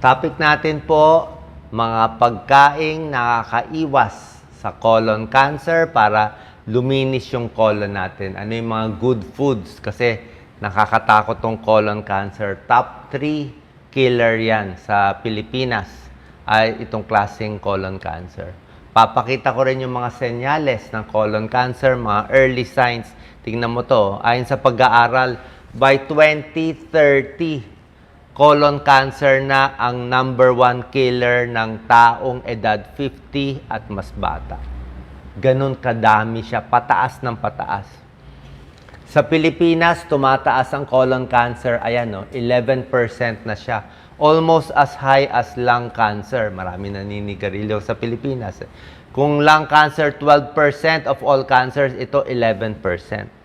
Topic natin po, mga pagkaing nakakaiwas sa colon cancer para luminis yung colon natin. Ano yung mga good foods? Kasi nakakatakot tong colon cancer. Top 3 killer yan sa Pilipinas ay itong klaseng colon cancer. Papakita ko rin yung mga senyales ng colon cancer, mga early signs. Tingnan mo to. Ayon sa pag-aaral, by 2030, colon cancer na ang number one killer ng taong edad 50 at mas bata. Ganon kadami siya, pataas ng pataas. Sa Pilipinas, tumataas ang colon cancer, ayan no, 11% na siya. Almost as high as lung cancer. Marami naninigarilyo sa Pilipinas. eh. Kung lung cancer, 12% of all cancers, ito 11%.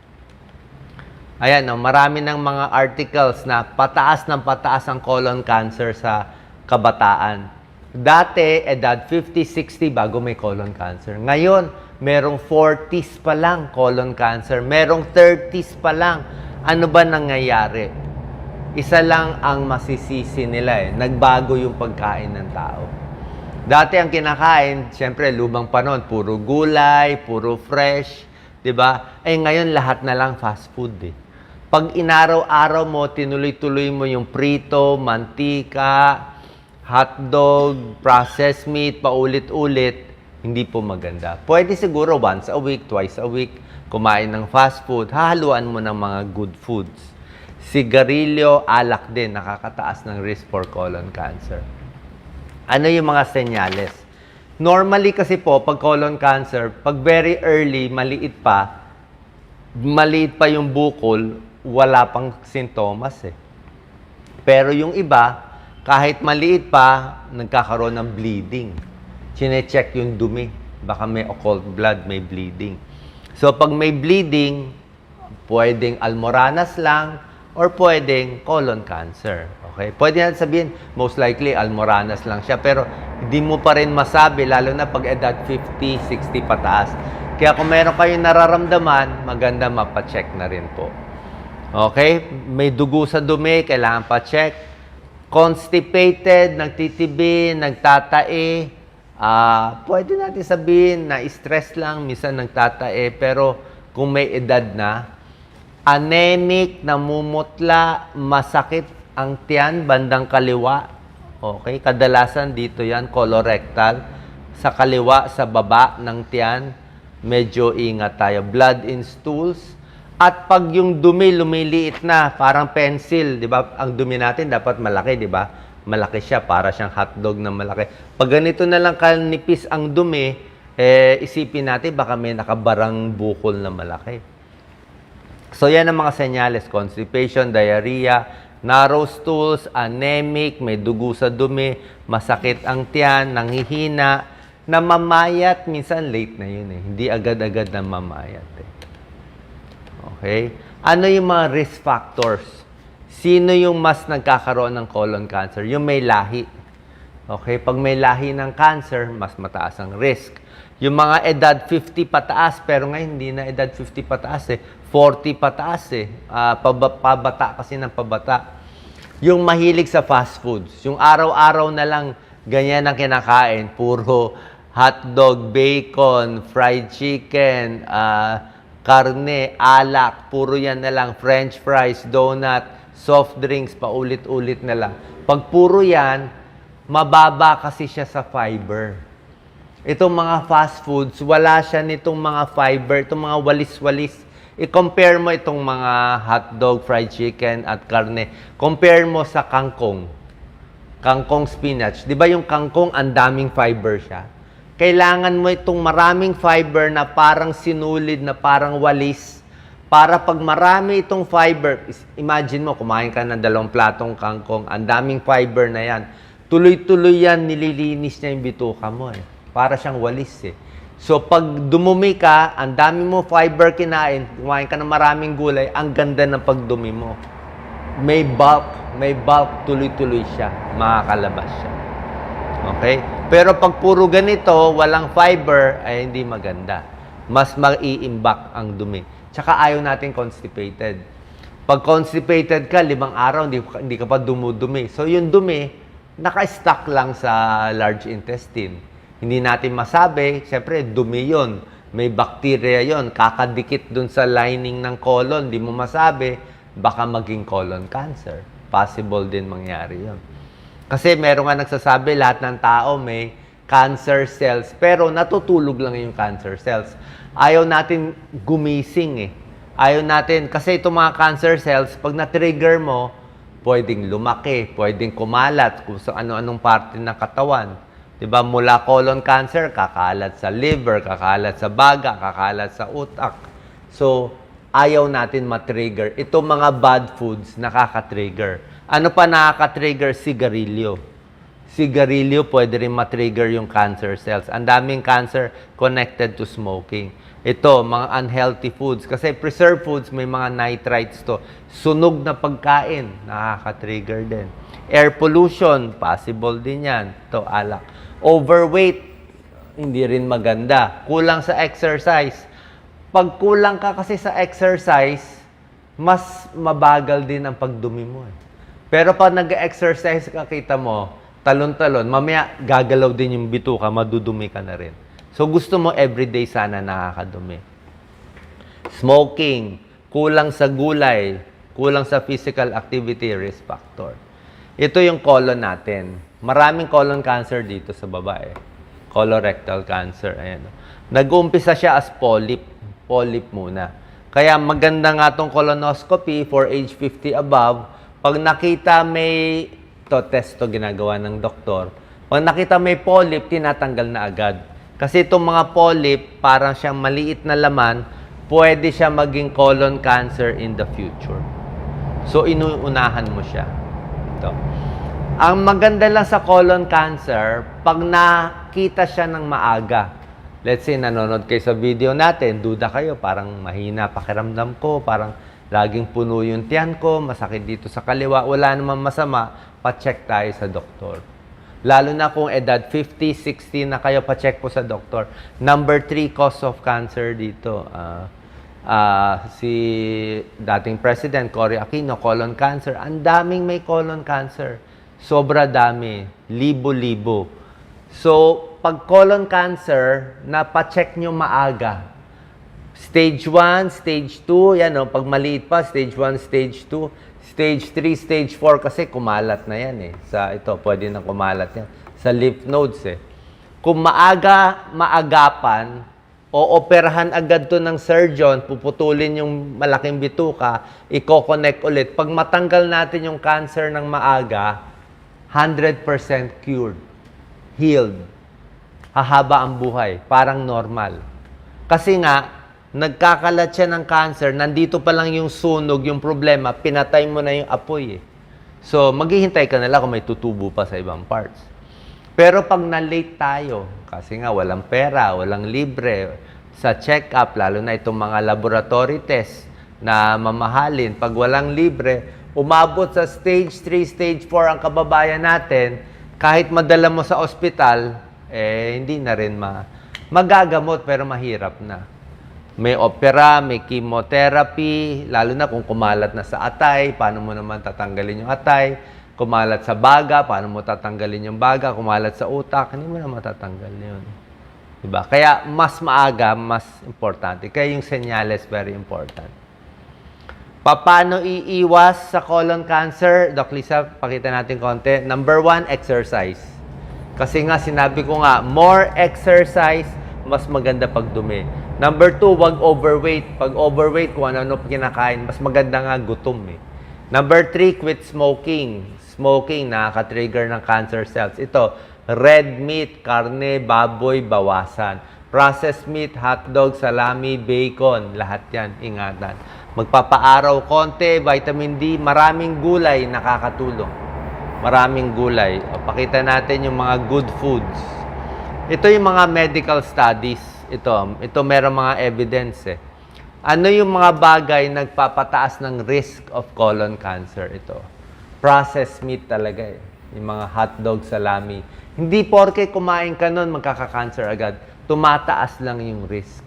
Ayan, no, marami ng mga articles na pataas ng pataas ang colon cancer sa kabataan. Dati, edad 50, 60 bago may colon cancer. Ngayon, merong 40s pa lang colon cancer. Merong 30s pa lang. Ano ba nangyayari? Isa lang ang masisisi nila eh. Nagbago yung pagkain ng tao. Dati ang kinakain, siyempre lumang panon, puro gulay, puro fresh, 'di ba? Eh ngayon lahat na lang fast food eh. Pag inaraw-araw mo, tinuloy-tuloy mo yung prito, mantika, hotdog, processed meat, paulit-ulit, hindi po maganda. Pwede siguro once a week, twice a week, kumain ng fast food, hahaluan mo ng mga good foods. Sigarilyo, alak din, nakakataas ng risk for colon cancer. Ano yung mga senyales? Normally kasi po, pag colon cancer, pag very early, maliit pa, maliit pa yung bukol, wala pang sintomas eh. Pero yung iba, kahit maliit pa, nagkakaroon ng bleeding. Chine-check yung dumi. Baka may occult blood, may bleeding. So pag may bleeding, pwedeng almoranas lang or pwedeng colon cancer. Okay? Pwede natin sabihin, most likely almoranas lang siya. Pero hindi mo pa rin masabi, lalo na pag edad 50, 60 pataas. Kaya kung meron kayong nararamdaman, maganda mapacheck na rin po. Okay? May dugo sa dumi, kailangan pa-check. Constipated, nagtitibi, nagtatae. Ah, pwede natin sabihin na stress lang, minsan nagtatae, pero kung may edad na, anemic, namumutla, masakit ang tiyan, bandang kaliwa. Okay? Kadalasan dito yan, colorectal. Sa kaliwa, sa baba ng tiyan, medyo ingat tayo. Blood in stools. At pag yung dumi lumiliit na, parang pencil, di ba? Ang dumi natin dapat malaki, di ba? Malaki siya, para siyang hotdog na malaki. Pag ganito na lang kanipis ang dumi, eh, isipin natin baka may nakabarang bukol na malaki. So yan ang mga senyales, constipation, diarrhea, narrow stools, anemic, may dugo sa dumi, masakit ang tiyan, nanghihina, namamayat, minsan late na yun eh. Hindi agad-agad na mamayat eh. Okay? Ano yung mga risk factors? Sino yung mas nagkakaroon ng colon cancer? Yung may lahi. Okay? Pag may lahi ng cancer, mas mataas ang risk. Yung mga edad 50 pataas, pero ngayon hindi na edad 50 pataas eh. 40 pataas eh. Ah, paba- pabata kasi ng pabata. Yung mahilig sa fast foods, yung araw-araw na lang ganyan ang kinakain, puro hotdog, bacon, fried chicken, ah, karne, alak, puro yan na lang, french fries, donut, soft drinks, paulit-ulit na lang. Pag puro yan, mababa kasi siya sa fiber. Itong mga fast foods, wala siya nitong mga fiber, itong mga walis-walis. I-compare mo itong mga hotdog, fried chicken at karne. Compare mo sa kangkong. Kangkong spinach. Di ba yung kangkong, ang daming fiber siya? Kailangan mo itong maraming fiber na parang sinulid, na parang walis. Para pag marami itong fiber, imagine mo, kumain ka ng dalawang platong kangkong, ang daming fiber na yan. Tuloy-tuloy yan, nililinis niya yung bituka mo eh. Para siyang walis eh. So pag dumumi ka, ang dami mo fiber kinain, kumain ka ng maraming gulay, ang ganda ng pagdumi mo. May bulk, may bulk, tuloy-tuloy siya, makakalabas siya. Okay? Pero pag puro ganito, walang fiber, ay hindi maganda. Mas maiimbak ang dumi. Tsaka ayaw natin constipated. Pag constipated ka, limang araw, hindi, hindi ka pa dumudumi. So yung dumi, naka-stuck lang sa large intestine. Hindi natin masabi, syempre, dumi yun. May bacteria yon kakadikit dun sa lining ng colon, di mo masabi, baka maging colon cancer. Possible din mangyari yon. Kasi meron nga nagsasabi, lahat ng tao may cancer cells, pero natutulog lang yung cancer cells. Ayaw natin gumising eh. Ayaw natin, kasi itong mga cancer cells, pag na-trigger mo, pwedeng lumaki, pwedeng kumalat kung sa ano-anong parte ng katawan. 'Di ba? Mula colon cancer, kakalat sa liver, kakalat sa baga, kakalat sa utak. So, ayaw natin ma-trigger. Itong mga bad foods nakaka-trigger. Ano pa nakaka-trigger? Sigarilyo. Sigarilyo pwede rin ma-trigger yung cancer cells. Ang daming cancer connected to smoking. Ito, mga unhealthy foods. Kasi preserved foods, may mga nitrites to. Sunog na pagkain, nakaka-trigger din. Air pollution, possible din yan. Ito, alak. Overweight, hindi rin maganda. Kulang sa exercise. Pag kulang ka kasi sa exercise, mas mabagal din ang pagdumi mo. eh. Pero pag nag-exercise ka, kita mo, talon-talon, mamaya gagalaw din yung bituka, madudumi ka na rin. So gusto mo everyday sana nakakadumi. Smoking, kulang sa gulay, kulang sa physical activity risk factor. Ito yung colon natin. Maraming colon cancer dito sa babae. Colorectal cancer. Ayan. Nag-uumpisa siya as polyp. Polyp muna. Kaya maganda nga tong colonoscopy for age 50 above. Pag nakita may, to test to ginagawa ng doktor. Pag nakita may polyp, tinatanggal na agad. Kasi itong mga polyp, parang siyang maliit na laman, pwede siya maging colon cancer in the future. So, inuunahan mo siya. Ito. Ang maganda lang sa colon cancer, pag nakita siya ng maaga, let's say nanonood kayo sa video natin, duda kayo, parang mahina pakiramdam ko, parang laging puno yung tiyan ko, masakit dito sa kaliwa, wala namang masama, pa-check tayo sa doktor. Lalo na kung edad 50, 60 na kayo, pa-check po sa doktor. Number 3 cause of cancer dito. ah ah, si dating President Cory Aquino, colon cancer. Ang daming may colon cancer. Sobra dami. Libo-libo. So, pag colon cancer, napacheck nyo maaga. Stage 1, stage 2, yan o, pag maliit pa, stage 1, stage 2, stage 3, stage 4, kasi kumalat na yan eh. Sa ito, pwede na kumalat yan. Sa lymph nodes eh. Kung maaga, maagapan, o operahan agad to ng surgeon, puputulin yung malaking bituka, i-connect ulit. Pag matanggal natin yung cancer ng maaga, 100% cured, healed, hahaba ang buhay, parang normal. Kasi nga, nagkakalat siya ng cancer, nandito pa lang yung sunog, yung problema, pinatay mo na yung apoy eh. So, maghihintay ka na lang kung may tutubo pa sa ibang parts. Pero pag na-late tayo, kasi nga walang pera, walang libre, sa check-up, lalo na itong mga laboratory test na mamahalin, pag walang libre, umabot sa stage 3, stage 4 ang kababayan natin, kahit madala mo sa ospital, eh, hindi na rin ma magagamot pero mahirap na. May opera, may chemotherapy, lalo na kung kumalat na sa atay, paano mo naman tatanggalin yung atay? Kumalat sa baga, paano mo tatanggalin yung baga? Kumalat sa utak, hindi mo na matatanggal yun. Diba? Kaya mas maaga, mas importante. Kaya yung senyales very important. Paano iiwas sa colon cancer? Doc Lisa, pakita natin konti. Number one, exercise. Kasi nga, sinabi ko nga, more exercise, mas maganda pag dumi. Number two, wag overweight. Pag overweight, kung ano-ano kinakain, mas maganda nga gutom eh. Number three, quit smoking. Smoking, nakaka-trigger ng cancer cells. Ito, red meat, karne, baboy, bawasan. Processed meat, hotdog, salami, bacon, lahat yan, ingatan. Magpapaaraw konti, vitamin D, maraming gulay nakakatulong. Maraming gulay. O, pakita natin yung mga good foods. Ito yung mga medical studies. Ito, ito meron mga evidence eh. Ano yung mga bagay nagpapataas ng risk of colon cancer? Ito. Processed meat talaga eh. Yung mga hotdog, salami. Hindi porke kumain ka nun, magkaka-cancer agad. Tumataas lang yung risk.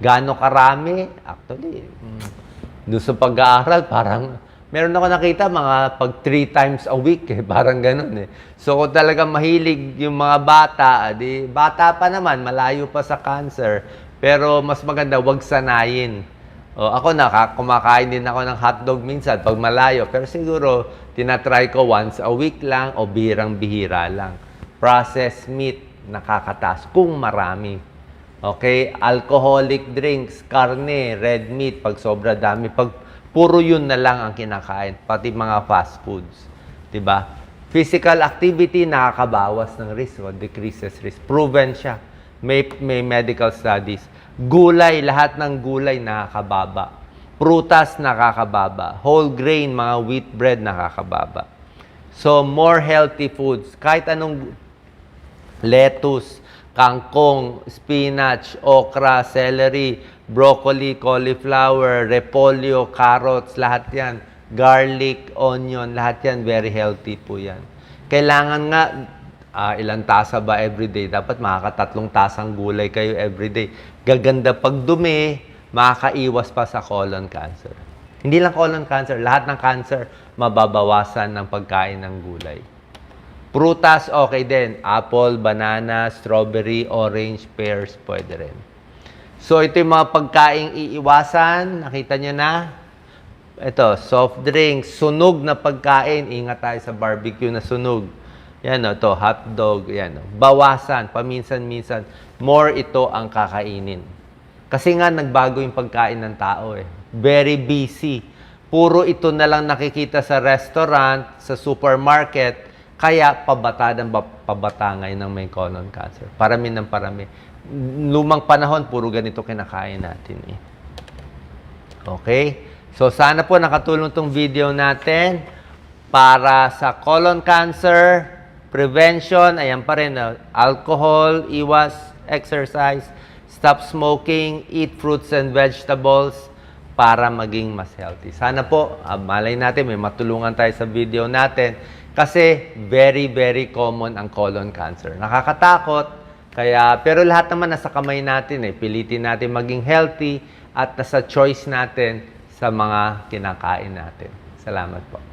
Gaano karami? Actually, mm, doon sa pag-aaral, parang Meron ako nakita mga pag three times a week eh, parang ganun eh. So kung talaga mahilig yung mga bata, di bata pa naman, malayo pa sa cancer. Pero mas maganda, wag sanayin. O, ako naka, kumakain din ako ng hotdog minsan pag malayo. Pero siguro, tinatry ko once a week lang o birang-bihira lang. Processed meat, nakakataas kung marami. Okay? Alcoholic drinks, karne, red meat, pag sobra dami. Pag puro yun na lang ang kinakain, pati mga fast foods. 'Di ba? Physical activity nakakabawas ng risk o decreases risk. Proven siya. May, may medical studies. Gulay, lahat ng gulay nakakababa. Prutas nakakababa. Whole grain, mga wheat bread nakakababa. So, more healthy foods. Kahit anong lettuce, kangkong, spinach, okra, celery, broccoli, cauliflower, repolyo, carrots, lahat yan. Garlic, onion, lahat yan, very healthy po yan. Kailangan nga, ah, ilang tasa ba everyday? Dapat makakatatlong tasang gulay kayo everyday. Gaganda pag dumi, makakaiwas pa sa colon cancer. Hindi lang colon cancer, lahat ng cancer mababawasan ng pagkain ng gulay. Prutas, okay din. Apple, banana, strawberry, orange, pears, pwede rin. So, ito yung mga pagkaing iiwasan. Nakita nyo na? Ito, soft drinks, sunog na pagkain. Ingat tayo sa barbecue na sunog. Yan o, ito, hotdog. Yan o. Bawasan, paminsan-minsan. More ito ang kakainin. Kasi nga, nagbago yung pagkain ng tao eh. Very busy. Puro ito na lang nakikita sa restaurant, sa supermarket. Kaya pabata ng ba- pabata ngayon ng may colon cancer. Parami ng parami. Lumang panahon, puro ganito kinakain natin eh. Okay? So, sana po nakatulong tong video natin para sa colon cancer, prevention, ayan pa rin, ah, alcohol, iwas, exercise, stop smoking, eat fruits and vegetables para maging mas healthy. Sana po, ah, malay natin, may matulungan tayo sa video natin kasi very, very common ang colon cancer. Nakakatakot, kaya, pero lahat naman nasa kamay natin eh. Pilitin natin maging healthy at nasa choice natin sa mga kinakain natin. Salamat po.